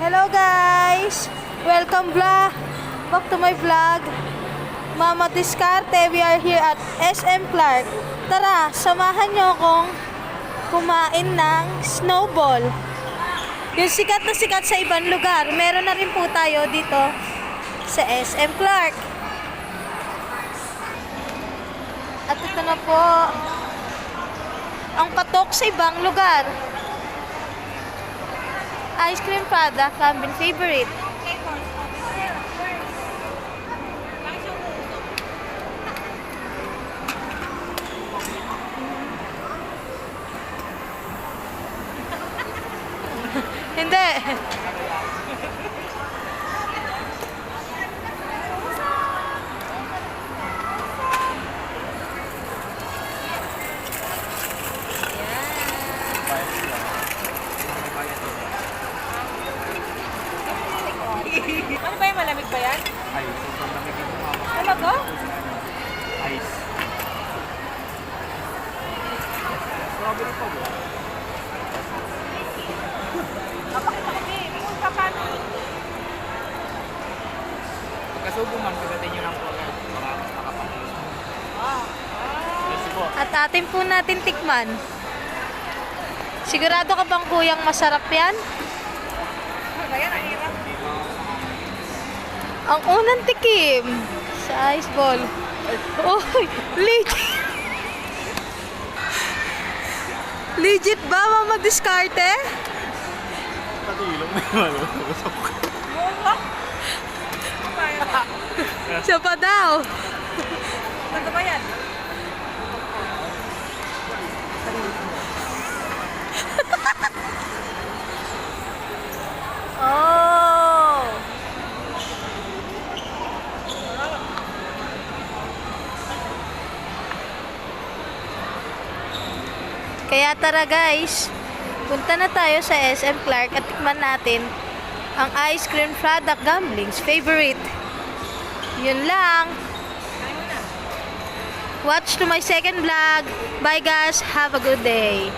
Hello guys! Welcome vlog! Back to my vlog. Mama Discarte, we are here at SM Clark. Tara, samahan nyo akong kumain ng snowball. Yung sikat na sikat sa ibang lugar. Meron na rin po tayo dito sa SM Clark. At ito na po ang patok sa ibang lugar. Ice cream product, Lambin favorite. Hindi. Ano ba yung malamig ba yan? Mga Talaga? ice. Strawberry pa ba? Napakita kami. Kung paano. Pagkasubo man, pagdating nyo ng mas. Yes po. At atin po natin tikman. Sigurado ka bang kuyang masarap yan? Ano ba yan? Ang unang tikim sa ice ball. Uy, legit. Legit ba, mama diskarte? Pati ilong may malusok. Siya pa daw. Kaya tara guys, punta na tayo sa SM Clark at tikman natin ang ice cream product gambling's favorite. Yun lang. Watch to my second vlog. Bye guys, have a good day.